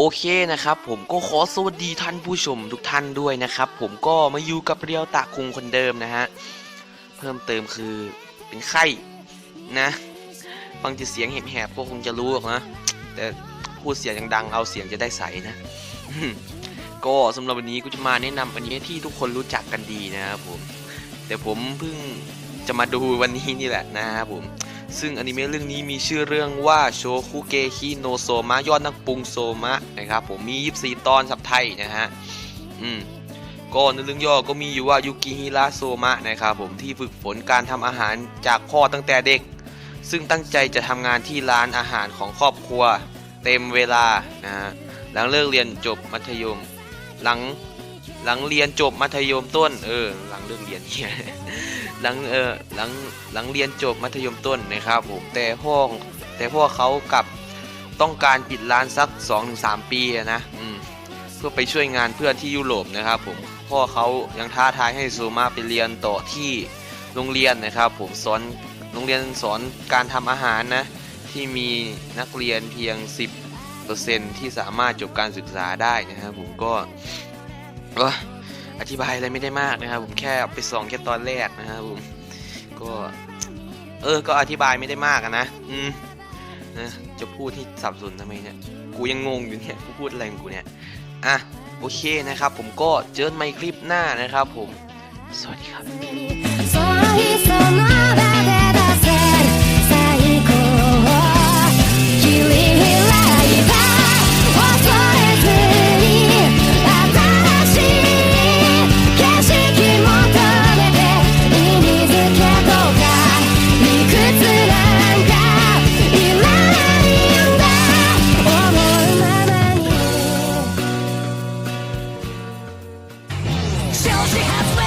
โอเคนะครับผมก็ขอสวัสดีท่านผู้ชมทุกท่านด้วยนะครับ ผมก็มาอยู่กับเรียวตาคุงคนเดิมนะฮะ เพิ่มเติมคือเป็นไข้นะฟังจากเสียงแหบๆก็คงจะรู้หรอกนะ แต่พูดเสียงดังๆเอาเสียงจะได้ใสนะ ก็สำหรับวันนี้กูจะมาแนะนำอันนี้ที่ทุกคนรู้จักกันดีนะครับผม แต่ผมเพิ่งจะมาดูวันนี้นี่แหละนะครับผม ซึ่งอนิเมะเรื่องนี้มีชื่อเรื่องว่าโชคุเกคิโนโซมะยอดนักปรุงโซมะนะครับผมมี 24 ตอนสับไทยนะฮะอืมก็ในเรื่องย่อก็มีอยู่ว่ายุกิฮิระโซมะนะครับผมที่ฝึกฝนการทำอาหารจากพ่อตั้งแต่เด็ก ซึ่งตั้งใจจะทำงานที่ร้านอาหารของครอบครัว เต็มเวลานะฮะหลังเลิกเรียนจบมัธยม หลังหลังเรียนจบมัธยมต้น เออ หลังเลิกเรียนเนี่ย หลังเออหลังหลังเรียนจบมัธยมต้นนะครับผมแต่พ่อแต่พ่อเขากลับต้องการปิดร้านสัก 2-3 ปีนะอืมเพื่อไปช่วยงานเพื่อนที่ยุโรปนะครับผมพ่อเขายังท้าทายให้ซูมาไปเรียนต่อที่โรงเรียนนะครับผมสอนโรงเรียนสอนการทำอาหารนะที่มีนักเรียนเพียง 10%ที่สามารถจบการศึกษาได้นะครับผมก็ อธิบายอะไรไม่ได้มากนะครับ ผมแค่ไปส่องแค่ตอนแรกนะครับผมก็เออ ก็อธิบายไม่ได้มากนะ อืมนะจะพูดที่สับสนทำไมเนี่ย กูยังงงอยู่เนี่ย กูพูดอะไรของกูเนี่ย อะ โอเคนะครับ ผมก็เจอกันใหม่คลิปหน้านะครับผม สวัสดีครับ She have